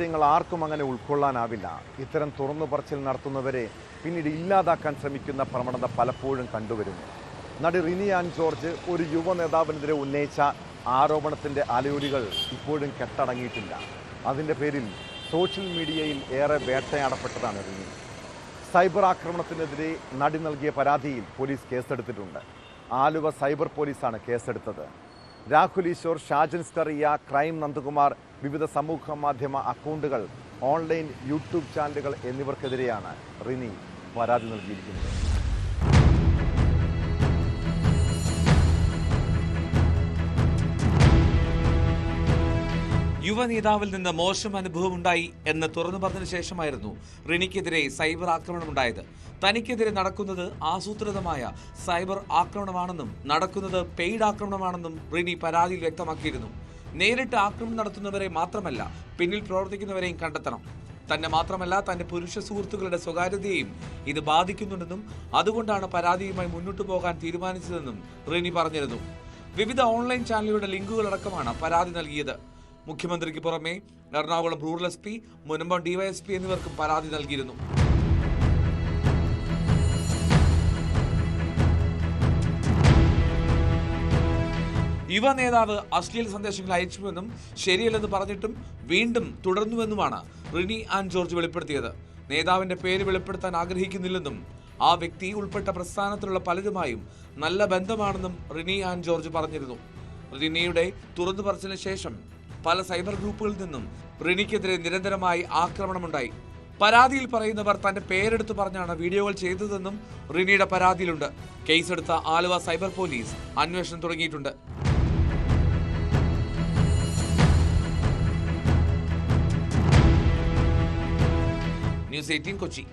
യാഥാർത്ഥ്യങ്ങൾ ആർക്കും അങ്ങനെ ഉൾക്കൊള്ളാനാവില്ല. ഇത്തരം തുറന്നു പറച്ചിൽ നടത്തുന്നവരെ പിന്നീട് ഇല്ലാതാക്കാൻ ശ്രമിക്കുന്ന പ്രവണത പലപ്പോഴും കണ്ടുവരുന്നു. നടി റിനി ആൻ ജോർജ് ഒരു യുവ നേതാവിനെതിരെ ഉന്നയിച്ച ആരോപണത്തിന്റെ അലയൊലികൾ ഇപ്പോഴും കെട്ടടങ്ങിയിട്ടില്ല. അതിന്റെ പേരിൽ സോഷ്യൽ മീഡിയയിൽ ഏറെ വേട്ടയാടപ്പെട്ടതാണ് റിനി. സൈബർ ആക്രമണത്തിനെതിരെ നടി നൽകിയ പരാതിയിൽ പോലീസ് കേസെടുത്തിട്ടുണ്ട്. ആലുവ സൈബർ പോലീസാണ് കേസെടുത്തത്. രാഹുൽ ഈശ്വർ ഷാജൻ സ്റ്ററിയ ക്രൈം നന്ദകുമാർ വിവിധ സമൂഹ മാധ്യമ അക്കൗണ്ടുകൾ ഓൺലൈൻ യൂട്യൂബ് ചാനലുകൾ എന്നിവർക്കെതിരെയാണ് റിനി പരാതി നൽകിയിരിക്കുന്നത്. യുവ നേതാവിൽ നിന്ന് മോശം അനുഭവം ഉണ്ടായി എന്ന് തുറന്നു പറഞ്ഞതിനു ശേഷമായിരുന്നു റിനിക്കെതിരെ സൈബർ ആക്രമണമുണ്ടായത്. തനിക്കെതിരെ നടക്കുന്നത് ആസൂത്രിതമായ സൈബർ ആക്രമണമാണെന്നും നടക്കുന്നത് പെയ്ഡ് ആക്രമണമാണെന്നും റിനി പരാതിയിൽ വ്യക്തമാക്കിയിരുന്നു. നേരിട്ട് ആക്രമണം നടത്തുന്നവരെ മാത്രമല്ല പിന്നിൽ പ്രവർത്തിക്കുന്നവരെയും കണ്ടെത്തണം. തന്നെ മാത്രമല്ല തന്റെ പുരുഷ സുഹൃത്തുക്കളുടെ സ്വകാര്യതയെയും ഇത് ബാധിക്കുന്നുണ്ടെന്നും അതുകൊണ്ടാണ് പരാതിയുമായി മുന്നോട്ടു പോകാൻ തീരുമാനിച്ചതെന്നും റിനി പറഞ്ഞിരുന്നു. വിവിധ ഓൺലൈൻ ചാനലുകളുടെ ലിങ്കുകളടക്കമാണ് പരാതി നൽകിയത്. മുഖ്യമന്ത്രിക്ക് പുറമെ Ernakulam rural S P Munambam DYSP എന്നിവർക്കും പരാതി നൽകിയിരുന്നു. യുവ നേതാവ് അശ്ലീല സന്ദേശങ്ങൾ അയച്ചുവെന്നും ശരിയല്ലെന്ന് പറഞ്ഞിട്ടും വീണ്ടും തുടർന്നുവെന്നുമാണ് റിനി ആൻഡ് ജോർജ് വെളിപ്പെടുത്തിയത്. നേതാവിന്റെ പേര് വെളിപ്പെടുത്താൻ ആഗ്രഹിക്കുന്നില്ലെന്നും ആ വ്യക്തി ഉൾപ്പെട്ട പ്രസ്ഥാനത്തിലുള്ള പലരുമായും നല്ല ബന്ധമാണെന്നും റിനി ആൻഡ് ജോർജ് പറഞ്ഞിരുന്നു. റിനിയുടെ തുറന്നു പറച്ചിലിന് ശേഷം പല സൈബർ ഗ്രൂപ്പുകളിൽ നിന്നും റിനിക്കെതിരെ നിരന്തരമായി ആക്രമണമുണ്ടായി. പരാതിയിൽ പറയുന്നവർ തന്റെ പേരെടുത്ത് പറഞ്ഞാണ് വീഡിയോകൾ ചെയ്തതെന്നും റിനിയുടെ പരാതിയിലുണ്ട്. കേസെടുത്ത ആലുവ സൈബർ പോലീസ് അന്വേഷണം തുടങ്ങിയിട്ടുണ്ട്. News eighteen Kochi.